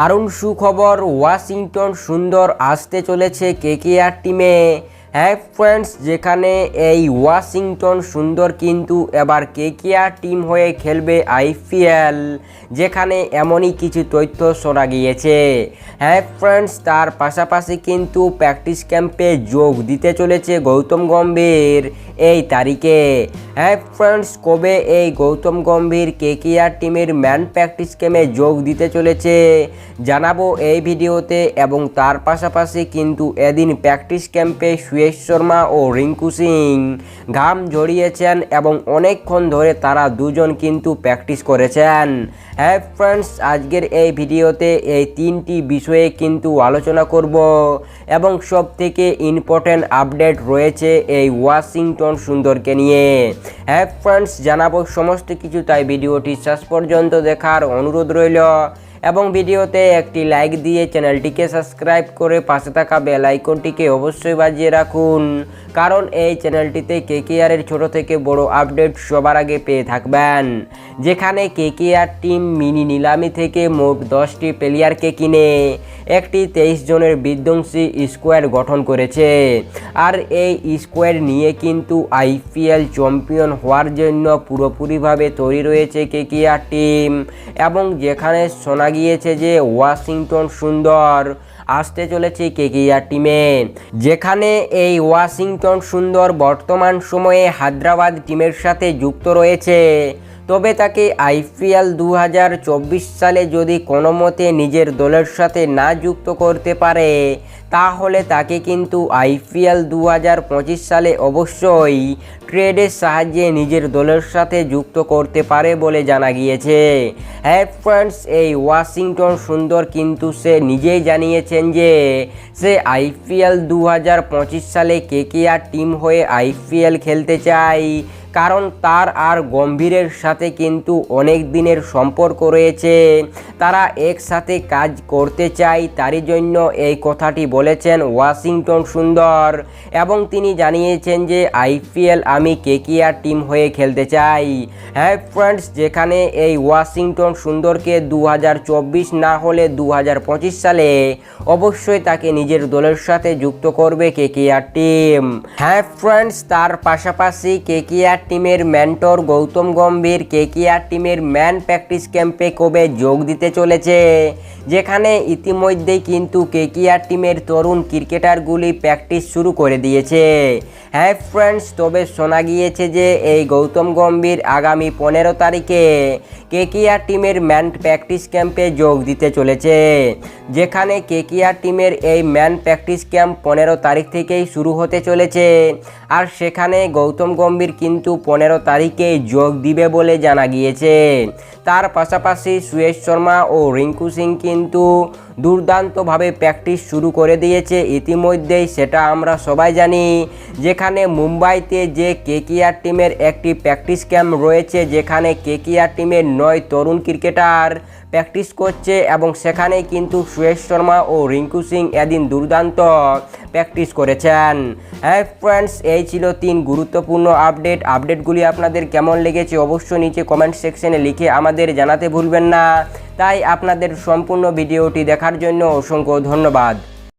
দারুণ সুখবর, ওয়াশিংটন সুন্দর আসতে চলেছে কেকেআর টিমে। হ্যাঁ ফ্রেন্ডস, যেখানে এই ওয়াশিংটন সুন্দর কিন্তু এবার কেকেআর টিম হয়ে খেলবে আইপিএল, যেখানে এমনই কিছু তথ্য শোনা গিয়েছে। হ্যাঁ ফ্রেন্ডস, তার পাশাপাশি কিন্তু প্র্যাকটিস ক্যাম্পে যোগ দিতে চলেছে গৌতম গম্ভীর। এই তারিখে। হ্যাঁ ফ্রেন্ডস কবে এই গৌতম গম্ভীর কেকেআর টিমের ম্যান প্র্যাকটিস ক্যাম্পে যোগ দিতে চলেছে জানাব এই ভিডিওতে এবং তার পাশাপাশি কিন্তু এদিন প্র্যাকটিস ক্যাম্পে সুয়েশ শর্মা ও রিঙ্কু সিং ঘাম ঝরিয়েছেন এবং অনেকক্ষণ ধরে তারা দুজন কিন্তু প্র্যাকটিস করেছেন। হ্যাঁ ফ্রেন্ডস, আজকের এই ভিডিওতে এই তিনটি বিষয়ে কিন্তু আলোচনা করব এবং সব থেকে ইম্পর্ট্যান্ট আপডেট রয়েছে এই ওয়াশিংটন সুন্দরকে নিয়ে। হ্যাঁ ফ্রেন্ডস, জানাব সমস্ত কিছু, তাই ভিডিওটি শেষ পর্যন্ত দেখার অনুরোধ রইল। এবং ভিডিওতে একটি লাইক দিয়ে চ্যানেলটিকে সাবস্ক্রাইব করে পাশে থাকা বেল আইকনটিকে অবশ্যই বাজিয়ে রাখুন। কারণ এই চ্যানেলটিতে কেকেআরের ছোট থেকে বড় আপডেট সবার আগে পেয়ে থাকবেন। যেখানে কেকেআর টিম মিনি নিলামি থেকে মোট দশটি প্লেয়ারকে কিনে, একটি তেইশ জনের বিধ্বংসী স্কোয়াড গঠন করেছে। আর এই স্কোয়াড নিয়ে কিন্তু আইপিএল চ্যাম্পিয়ন হওয়ার জন্য পুরোপুরিভাবে তৈরি রয়েছে কেকেআর টিম এবং যেখানে শোনা গিয়েছে যে ওয়াশিংটন সুন্দর। আসতে চলেছে কেকেআর টিমে। যেখানে এই ওয়াশিংটন সুন্দর বর্তমান সময়ে হায়দ্রাবাদ টিমের সাথে যুক্ত রয়েছে। তবে তাকে আইপিএল দু হাজার চব্বিশ সালে যদি কোনো মতে নিজের দলের সাথে না যুক্ত করতে পারে, তাহলে তাকে কিন্তু আইপিএল দু হাজার পঁচিশ সালে অবশ্যই ট্রেডের সাহায্যে নিজের দলের সাথে যুক্ত করতে পারে বলে জানা গিয়েছে। হ্যাঁ ফ্রেন্ডস, এই ওয়াশিংটন সুন্দর কিন্তু সে নিজেই জানিয়েছেন যে, সে আইপিএল দু হাজার পঁচিশ সালে কে কে আর টিম হয়ে আইপিএল খেলতে চায়। কারণ তার আর গম্ভীরের সাথে কিন্তু অনেক দিনের সম্পর্ক রয়েছে। তারা একসাথে কাজ করতে চায়, তারই জন্য এই কথাটি বলেছেন ওয়াশিংটন সুন্দর এবং তিনি জানিয়েছেন যে আইপিএল আমি কেকিআর টিম হয়ে খেলতে চাই। হ্যাঁ ফ্রেন্ডস, যেখানে এই ওয়াশিংটন সুন্দরকে দু হাজার চব্বিশ না হলে দু হাজার পঁচিশ সালে অবশ্যই তাকে নিজের দলের সাথে যুক্ত করবে কেকিআর টিম। হ্যাঁ ফ্রেন্ডস, তার পাশাপাশি কেকিআর টিমের মেন্টর গৌতম গম্ভীর কেকিআর টিমের ম্যান প্র্যাকটিস ক্যাম্পে কবে যোগ দিতে চলেছে? যেখানে ইতিমধ্যেই কিন্তু কেকিআর টিমের তরুণ ক্রিকেটারগুলি প্র্যাকটিস শুরু করে দিয়েছে। হ্যাঁ ফ্রেন্ডস, তবে শোনা গিয়েছে যে এই গৌতম গম্ভীর আগামী পনেরো তারিখে কেকিআর টিমের ম্যান প্র্যাকটিস ক্যাম্পে যোগ দিতে চলেছে। যেখানে কেকিআর টিমের এই ম্যান প্র্যাকটিস ক্যাম্প পনেরো তারিখ থেকেই শুরু হতে চলেছে। আর সেখানে গৌতম গম্ভীর কিন্তু পনেরো তারিখে যোগ দিবে বলে জানা গিয়েছে। তার পাশাপাশি সুয়েশ শর্মা ও রিঙ্কু সিং কিন্তু দুর্দান্তভাবে প্র্যাকটিস শুরু করে দিয়েছে। ইতিমধ্যেই সেটা আমরা সবাই জানি। যেখানে মুম্বাইতে যে কেকিআর টিমের একটি প্র্যাকটিস ক্যাম্প রয়েছে, যেখানে কেকিআর টিমের নয় তরুণ ক্রিকেটার প্র্যাকটিস করছে এবং সেখানে কিন্তু সুয়েশ শর্মা ও রিঙ্কু সিং এদিন দুর্দান্ত প্র্যাকটিস করেছেন। হ্যাঁ ফ্রেন্ডস এই ছিল তিন গুরুত্বপূর্ণ আপডেট। আপডেটগুলি আপনাদের কেমন লেগেছে অবশ্যই নিচে কমেন্ট সেকশনে লিখে আমাদের জানাতে ভুলবেন না। তাই আপনাদের সম্পূর্ণ ভিডিওটি দেখার জন্য অসংখ্য ধন্যবাদ।